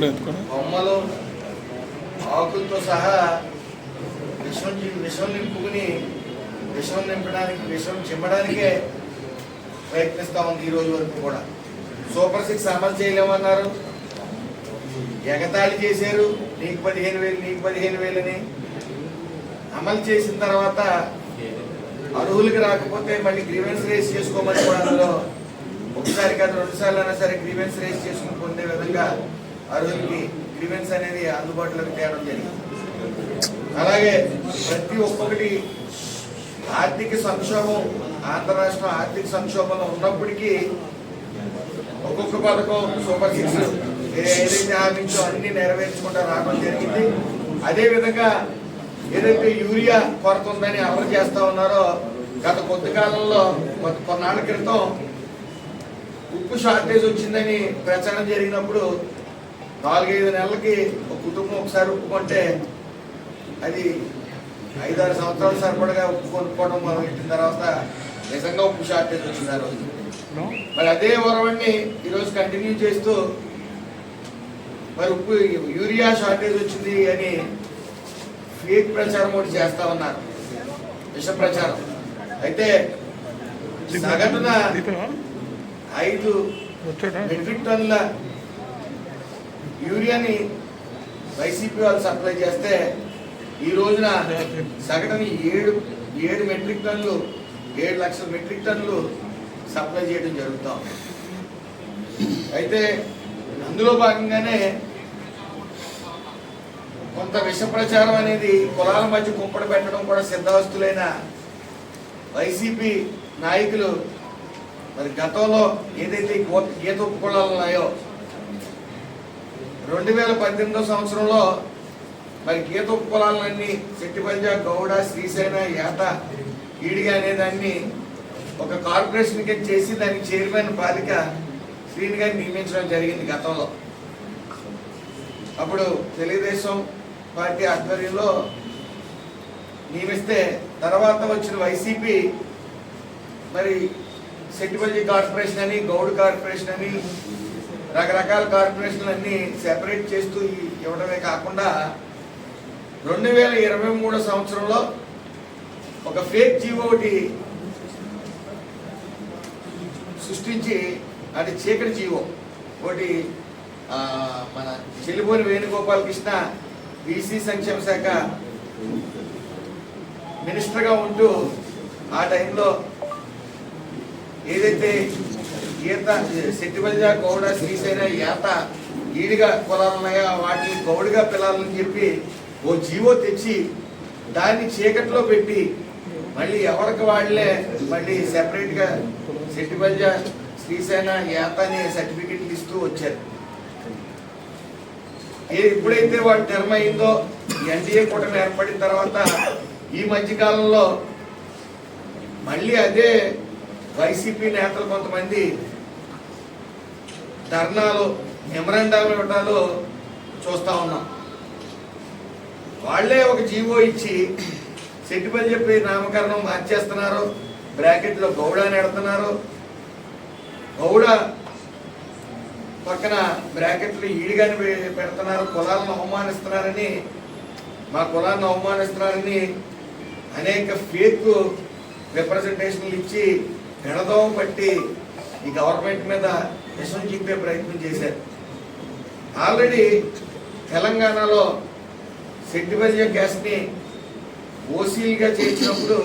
బొమ్మలు ఆకులతో సహా విషం విషం నింపుకుని విషం నింపడానికి విషం చిమ్మడానికే ప్రయత్నిస్తా ఉంది ఈ రోజు వరకు కూడా. సూపర్ సిక్స్ అమలు చేయలేమన్నారు. ఎగతాళి చేశారు. నీకు పదిహేను వేలు నీకు పదిహేను వేలని అమలు చేసిన తర్వాత అర్హులకి రాకపోతే మళ్ళీ గ్రీవెన్స్ రేస్ చేసుకోమని కూడా అందులో ఒకసారి కాదు రెండుసార్లు అయినా సరే గ్రీవెన్స్ రేస్ చేసుకుని పొందే విధంగా అర్హులకి గ్రీవెన్స్ అనేది అందుబాటులోకి తేవడం జరిగింది. అలాగే ప్రతి ఒక్కొక్కటి ఆర్థిక సంక్షోభం ఆంధ్ర రాష్ట్రం ఆర్థిక సంక్షోభంలో ఉన్నప్పటికీ ఒక్కొక్క పథకం సూపర్ సిక్స్ ఏదైతే హామీంచో అన్ని నెరవేర్చుకుంటూ రావడం జరిగింది. అదే విధంగా ఏదైతే యూరియా కొరత ఉందని అమలు చేస్తా ఉన్నారో గత కొద్ది కాలంలో కొద్ది కొన్నాళ్ళ క్రితం ఉప్పు షార్టేజ్ వచ్చిందని ప్రచారం జరిగినప్పుడు నాలుగైదు నెలలకి ఒక కుటుంబం ఒకసారి ఉప్పు కొంటే అది ఐదారు సంవత్సరాల సరిపడగా ఉప్పు కొనుక్కోవడం మొదలెట్టిన తర్వాత నిజంగా ఉప్పు షార్టేజ్ వచ్చింది ఆ రోజు. మరి అదే వరవన్ని ఈరోజు కంటిన్యూ చేస్తూ మరి ఉప్పు యూరియా షార్టేజ్ వచ్చింది అని ఫేక్ ప్రచారం ఒకటి చేస్తా ఉన్నారు. విష ప్రచారం. అయితే సగటున ఐదు మెట్రిక్ టన్నుల యూరియాని వైసీపీ వాళ్ళు సప్లై చేస్తే ఈ రోజున సగటున ఏడు ఏడు మెట్రిక్ టన్నులు ఏడు లక్షల మెట్రిక్ టన్నులు సప్లై చేయడం జరుగుతాం అయితే అందులో భాగంగానే కొంత విష ప్రచారం అనేది కులాల మధ్య కుంపడి పెట్టడం కూడా సిద్ధవస్తులైన వైసీపీ నాయకులు మరి గతంలో ఏదైతే ఈ గీత ఉపకులాలు ఉన్నాయో రెండు వేల పద్దెనిమిదో సంవత్సరంలో మరి గీత ఉపకులాలన్నీ చెట్టిపంజ గౌడ శ్రీశైన యాత ఈడిగా అనే దాన్ని ఒక కార్పొరేషన్ కింద చేసి దానికి చైర్మన్ బాలిక శ్రీని గారిని నియమించడం జరిగింది గతంలో. అప్పుడు తెలుగుదేశం పార్టీ ఆధ్వర్యంలో నియమిస్తే తర్వాత వచ్చిన వైసీపీ మరి సెట్టిపల్లి కార్పొరేషన్ అని గౌడ్ కార్పొరేషన్ అని రకరకాల కార్పొరేషన్లు అన్ని సెపరేట్ చేస్తూ ఇవ్వడమే కాకుండా రెండు వేల ఇరవై మూడో సంవత్సరంలో ఒక ఫేక్ జీవో ఒకటి సృష్టించి అది చీకటి జీవో ఒకటి మన చెల్లిపోని వేణుగోపాల్ కృష్ణ బీసీ సంక్షేమ శాఖ మినిస్టర్గా ఉంటూ ఆ టైంలో ఏదైతే ఈత శెట్టిబల్జ గౌడ శ్రీశైన ఈత ఈడిగా కులాలు ఉన్నాయో వాటిని గౌడిగా పిల్లాలని చెప్పి ఓ జీవో తెచ్చి దాన్ని చీకట్లో పెట్టి మళ్ళీ ఎవరికి వాళ్ళే మళ్ళీ సెపరేట్గా శెట్టిబల్జ శ్రీశైన యాత అనే సర్టిఫికెట్లు ఇస్తూ వచ్చారు. ఏ ఎప్పుడైతే వాడు టర్మ్ అయిందో ఎన్డీఏ కూటమి ఏర్పడిన తర్వాత ఈ మధ్యకాలంలో మళ్ళీ అదే వైసీపీ నేతలు కొంతమంది ధర్నాలు మెమరాండాలు ఇవ్వటాలు చూస్తూ ఉన్నాం. వాళ్ళే ఒక జీవో ఇచ్చి సెట్టిపల్లి చెప్పి నామకరణం మార్చేస్తున్నారు. బ్రాకెట్లో గౌడ అని ఎడుతున్నారు. గౌడ పక్కన బ్రాకెట్లు ఈడిగాని పె- పెడుతున్నారు. కులాలను అవమానిస్తున్నారని మా కులాన్ని అవమానిస్తున్నారని అనేక ఫేక్ రిప్రజెంటేషన్లు ఇచ్చి పెడదోవ పట్టి ఈ గవర్నమెంట్ మీద విషం చెప్పే ప్రయత్నం చేశారు. ఆల్రెడీ తెలంగాణలో సెట్టిబల్య గ్యాస్ని ఓసీలుగా చేసినప్పుడు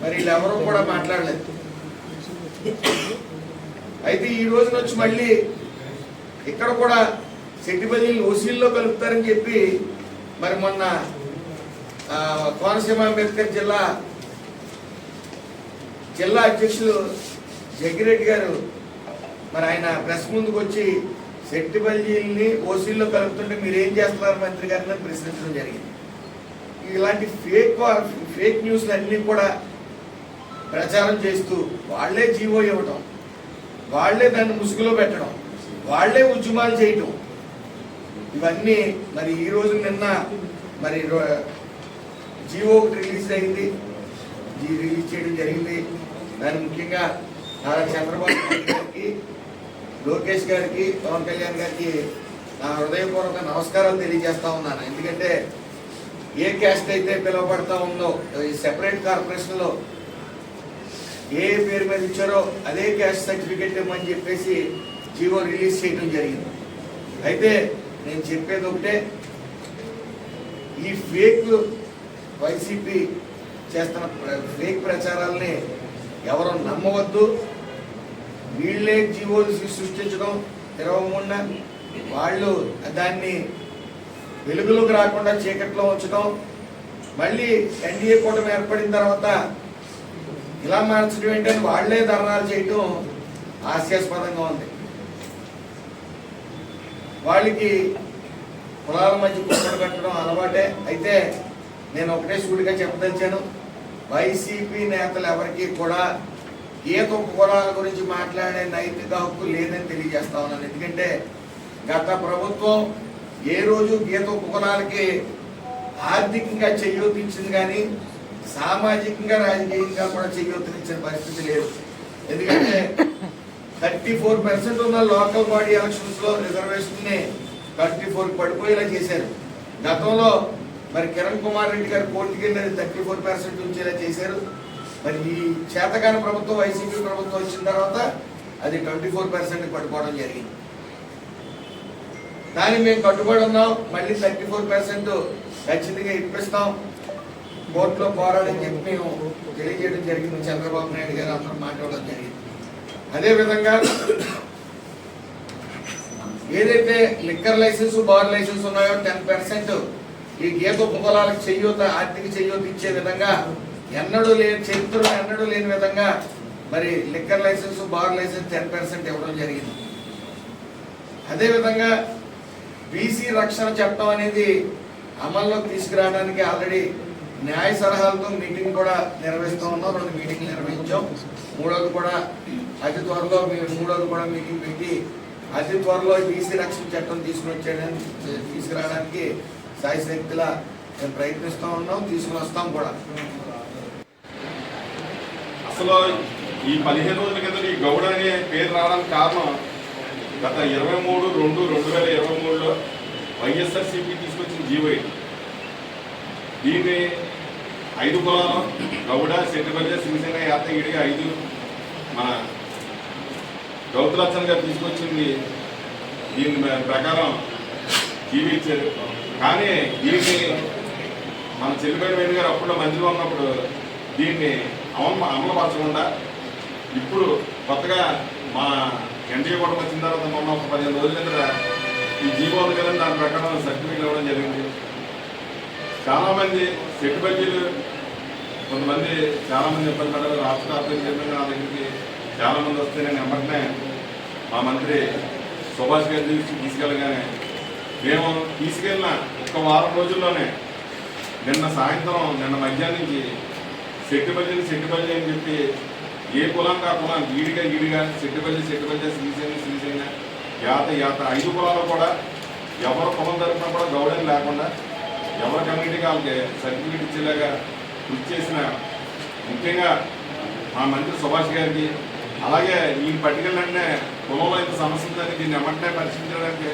మరి వీళ్ళెవరూ కూడా మాట్లాడలేదు. అయితే ఈ రోజున వచ్చి మళ్ళీ ఇక్కడ కూడా సెట్టిపల్లిని ఓసీల్లో కలుపుతారని చెప్పి మరి మొన్న కోనసీమ అంబేద్కర్ జిల్లా జిల్లా అధ్యక్షులు జగ్గిరెడ్డి గారు మరి ఆయన ప్రెస్ ముందుకు వచ్చి సెట్టిపల్లిని ఓసీల్లో కలుపుతుంటే మీరు ఏం చేస్తున్నారు మంత్రి గారిని ప్రశ్నించడం జరిగింది. ఇలాంటి ఫేక్ ఫేక్ న్యూస్లు అన్నీ కూడా ప్రచారం చేస్తూ వాళ్ళే జీవో ఇవ్వటం వాళ్ళే దాన్ని ముసుగులో పెట్టడం వాళ్ళే ఉద్యమాలు చేయటం ఇవన్నీ మరి ఈ రోజు నిన్న మరి రో- జీవో రిలీజ్ అయింది. రిలీజ్ చేయడం జరిగింది. దాని ముఖ్యంగా నారా చంద్రబాబు గారికి లోకేష్ గారికి పవన్ కళ్యాణ్ గారికి నా హృదయపూర్వక నమస్కారాలు తెలియజేస్తా ఉన్నాను. ఎందుకంటే ఏ క్యాస్ట్ అయితే పిలువబడతా ఉందో ఈ సెపరేట్ కార్పొరేషన్లో ఏ పేరు మీద ఇచ్చారో అదే క్యాస్ట్ సర్టిఫికెట్ ఇవ్వమని చెప్పేసి జీవో రిలీజ్ చేయడం జరిగింది. అయితే నేను చెప్పేది ఒకటే ఈ ఫేక్ వైసీపీ చేస్తున్న ఫేక్ ప్రచారాలని ఎవరు నమ్మవద్దు. వీళ్ళే జీవోలు సృష్టించడం తెరవకుండా వాళ్ళు దాన్ని వెలుగులోకి రాకుండా చీకట్లో ఉంచడం. మళ్ళీ ఎన్డీఏ కూటమి ఏర్పడిన తర్వాత ఇలా మార్చడం ఏంటని వాళ్ళే ధర్నాలు చేయటం హాస్యాస్పదంగా ఉంది. వాళ్ళకి కులాల మధ్య కుక్కలు కట్టడం అలవాటే. అయితే నేను ఒకటే సూటిగా చెప్పదలిచాను. వైసీపీ నేతలు ఎవరికి కూడా గీత కులాల గురించి మాట్లాడే నైతిక హక్కు లేదని తెలియజేస్తా ఉన్నాను. ఎందుకంటే గత ప్రభుత్వం ఏ రోజు గీత ఉపకులాలకి ఆర్థికంగా చెయ్యొత్తించింది కానీ సామాజికంగా రాజకీయంగా కూడా చెయ్యొత్తించిన పరిస్థితి లేదు. ఎందుకంటే థర్టీ ఫోర్ పర్సెంట్ ఉన్న లోకల్ బాడీ ఎలక్షన్స్లో రిజర్వేషన్ థర్టీ ఫోర్ పడిపోయేలా చేశారు. గతంలో మరి కిరణ్ కుమార్ రెడ్డి గారు కోర్టుకి అది థర్టీ ఫోర్ పర్సెంట్ ఉంచేలా చేశారు. మరి ఈ చేతకాని ప్రభుత్వం వైసీపీ ప్రభుత్వం వచ్చిన తర్వాత అది ట్వంటీ ఫోర్ పర్సెంట్ పట్టుకోవడం జరిగింది. దాన్ని మేము కట్టుబడి ఉన్నాం మళ్ళీ థర్టీ ఫోర్ పర్సెంట్ ఖచ్చితంగా ఇప్పిస్తాం. కోర్టులో పోరాడని చెప్పి మేము తెలియజేయడం జరిగింది. చంద్రబాబు నాయుడు గారు అందరూ మాట్లాడడం జరిగింది. అదేవిధంగా ఏదైతే లిక్కర్ లైసెన్స్ బార్ లైసెన్స్ ఉన్నాయో టెన్ పర్సెంట్ ఈ గీత ఉపకులాలకు చెయ్యూత ఆర్థిక చెయ్యూత ఇచ్చే విధంగా ఎన్నడూ లేని చరిత్రలో ఎన్నడూ లేని విధంగా మరి liquor license bar license ten percent ఇవ్వడం జరిగింది. అదేవిధంగా బీసీ రక్షణ చట్టం అనేది అమల్లోకి తీసుకురావడానికి ఆల్రెడీ న్యాయ సలహాలతో మీటింగ్ కూడా నిర్వహిస్తూ ఉన్నాం. రెండు మీటింగ్లు నిర్వహించాం. మూడోది కూడా అతి త్వరలో మూడోది కూడా మీటింగ్ పెట్టి అతి త్వరలో బీసీ రక్షణ చట్టం తీసుకుని వచ్చేయడానికి తీసుకురావడానికి సాయశక్తిలా మేము ప్రయత్నిస్తూ ఉన్నాం. తీసుకుని వస్తాం కూడా. అసలు ఈ పదిహేను రోజుల కింద ఈ గౌడ అనే పేరు రావడానికి కారణం గత ఇరవై మూడు రెండు రెండు వేల ఇరవై మూడులో వైఎస్ఆర్సీపీ తీసుకొచ్చిన జీవో దీన్ని ఐదు కులాలు గౌడ సెట్టిపల్లి శ్రీసేన యాతగిరిగా ఐదు మన గౌతలచ్చన్ గారు తీసుకొచ్చింది దీని ప్రకారం జీవించారు కానీ దీన్ని మన చెల్లిపల్లి వేణు గారు అప్పుడు మంత్రిగా ఉన్నప్పుడు దీన్ని అమలు అమలుపరచకుండా ఇప్పుడు కొత్తగా మా ఎన్డీఏ కూడా వచ్చిన తర్వాత మొన్న ఒక పదిహేను రోజుల కింద ఈ జీవో ఉంది కదండి దాని ప్రకారం సర్టిఫికేట్ ఇవ్వడం జరిగింది. చాలామంది సెట్టుబడ్జీలు కొంతమంది చాలామంది ఇబ్బంది పడ్డారు. రాష్ట్ర కార్పొరేషన్ చైర్మన్ నా దగ్గరికి చాలామంది వస్తే నేను వెంబటనే మా మంత్రి సుభాష్ గారి దగ్గరికి తీసుకెళ్ళగానే మేము తీసుకెళ్ళిన ఒక వారం రోజుల్లోనే నిన్న సాయంత్రం నిన్న మధ్యాహ్నం నుంచి సెట్టుబల్లి సెట్టుబల్లి అని చెప్పి ఏ కులం కా కులం గీడిగా గీడిగా సెట్టుబల్లి సెట్టుబల్లి శ్రీశైలం శ్రీశైలం యాత యాత. ఐదు కులాలు కూడా ఎవరు కులం తరఫున కూడా గౌడని లేకుండా ఎవరి కమ్యూనిటీకి వాళ్ళకి సర్టిఫికేట్ ఇచ్చేలాగా కృషి చేసిన ముఖ్యంగా మా మంత్రి సుభాష్ గారికి అలాగే ఈ పట్టికలన్నీ కులంలో ఇంత సమస్య ఉందని దీన్ని ఎమ్మటనే పరిశీలించడానికి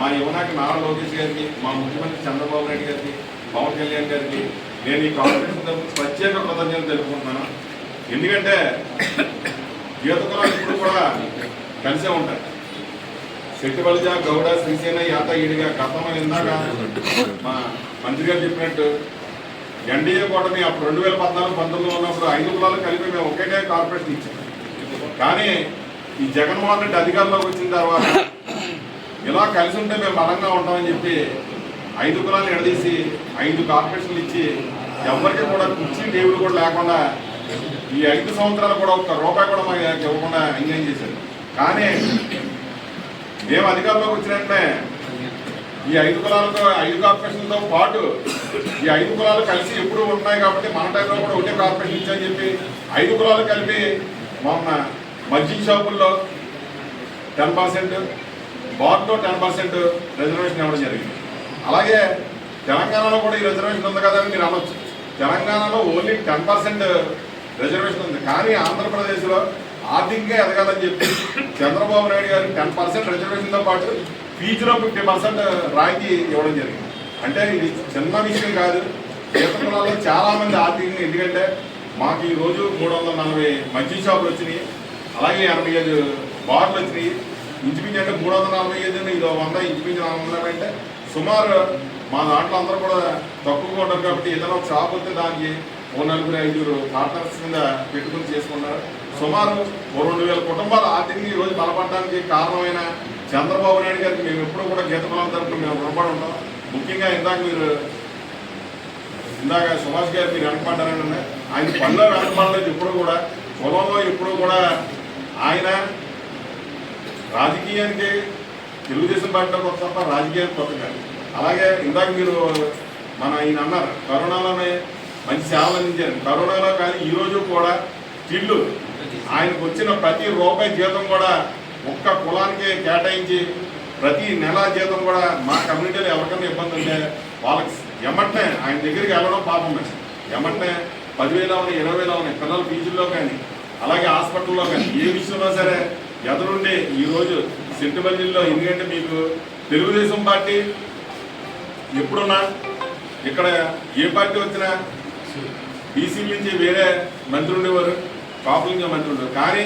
మా యువనాకి నారా లోకేష్ గారికి మా ముఖ్యమంత్రి చంద్రబాబు నాయుడు గారికి పవన్ కళ్యాణ్ గారికి నేను ఈ కాంపిటీషన్ ప్రత్యేక కృతజ్ఞతలు తెలుపుకుంటున్నాను. ఎందుకంటే గీత కులాలు ఇప్పుడు కూడా కలిసే ఉంటాయి శక్తిబలిజ గౌడ శ్రీసేన యాత ఈడిగా గతంలో ఇందాక మా మంత్రి గారు చెప్పినట్టు ఎన్డీఏ కూటమి అప్పుడు రెండు వేల పద్నాలుగు పంతొమ్మిదిలో ఉన్నప్పుడు ఐదు కులాలు కలిపి మేము ఒకటే కార్పొరేషన్ ఇచ్చాం. కానీ ఈ జగన్మోహన్ రెడ్డి అధికారంలోకి వచ్చిన తర్వాత ఇలా కలిసి ఉంటే మేము బలంగా ఉంటామని చెప్పి ఐదు కులాలు ఎడదీసి ఐదు కార్పొరేషన్లు ఇచ్చి ఎవరికి కూడా కుర్చీ టేబుల్ కూడా లేకుండా ఈ ఐదు సంవత్సరాలు కూడా ఒక్క రూపాయి కూడా మాకు ఇవ్వకుండా ఎంజాయ్ చేశారు. కానీ మేము అధికారంలోకి వచ్చినట్లే ఈ ఐదు కులాలతో ఐదు కార్పొరేషన్లతో పాటు ఈ ఐదు కులాలు కలిసి ఎప్పుడు ఉన్నాయి కాబట్టి మన టైంలో కూడా ఒకటే కార్పొరేషన్ ఇచ్చని చెప్పి ఐదు కులాలు కలిపి మొన్న మద్యం షాపుల్లో టెన్ పర్సెంట్ బార్లో టెన్ పర్సెంట్ రిజర్వేషన్ ఇవ్వడం జరిగింది. అలాగే తెలంగాణలో కూడా ఈ రిజర్వేషన్ ఉంది కదా అని మీరు అనొచ్చు. తెలంగాణలో ఓన్లీ టెన్ పర్సెంట్ రిజర్వేషన్ ఉంది. కానీ ఆంధ్రప్రదేశ్లో ఆర్థికంగా ఎదగాలని చెప్పి చంద్రబాబు నాయుడు గారు టెన్ పర్సెంట్ రిజర్వేషన్తో పాటు ఫీజులో ఫిఫ్టీ పర్సెంట్ రాయితీ ఇవ్వడం జరిగింది. అంటే ఇది చిన్న విషయం కాదు. ఈత కులాల్లో చాలా మంది ఆర్థికంగా ఎందుకంటే మాకు ఈరోజు మూడు వందల నలభై మంచి షాపులు వచ్చినాయి. అలాగే ఎనభై ఐదు బార్లు వచ్చినాయి. ఇంచుమించు అంటే మూడు వందల నలభై ఐదు ఇది వంద ఇంచుమించు నాలుగు వందల అంటే సుమారు మా దాంట్లో అందరూ కూడా తక్కువగా ఉంటారు కాబట్టి ఏదైనా ఒక షాప్ వస్తే దానికి ఓ నలుగురు ఐదుగురు పార్ట్నర్స్ కింద పెట్టుకుని చేసుకున్నారు సుమారు ఓ రెండు వేల కుటుంబాలు ఆర్థికంగా ఈరోజు రోజు బలపడడానికి కారణమైన చంద్రబాబు నాయుడు గారికి మేము ఎప్పుడూ కూడా గీత బలం తరపున మేము రుణపడి ఉంటాం. ముఖ్యంగా ఇందాక మీరు ఇందాక సుభాష్ గారు మీరు వెనకపడ్డారని ఆయన పనిలో వెనకపడలేదు ఇప్పుడు కూడా. పొలంలో ఇప్పుడు కూడా ఆయన రాజకీయానికి తెలుగుదేశం పార్టీలో కొత్త తప్ప రాజకీయానికి కొత్త కాదు అలాగే ఇందాక మీరు మన ఈయన అన్నారు కరోనాలోనే మంచి సేవలు అందించారు. కరోనాలో కానీ ఈరోజు కూడా స్టిల్లు ఆయనకు వచ్చిన ప్రతి రూపాయి జీతం కూడా ఒక్క కులానికే కేటాయించి ప్రతి నెల జీతం కూడా మా కమ్యూనిటీలో ఎవరికైనా ఇబ్బంది ఉంటే వాళ్ళకి ఎమ్మటనే ఆయన దగ్గరికి వెళ్ళడం పాపమే ఎమ్మటనే పదివేలు అవని ఇరవై వేలు అవని పిల్లల ఫీజుల్లో కానీ అలాగే హాస్పిటల్లో కానీ ఏ విషయంలో సరే ఎదురుండి ఈరోజు సెంటిమల్లిలో ఎందుకంటే మీకు తెలుగుదేశం పార్టీ ఎప్పుడున్నా ఇక్కడ ఏ పార్టీ వచ్చినా బీసీ నుంచి వేరే మంత్రి ఉండేవారు కాపుల నుంచి మంత్రి ఉండేవారు. కానీ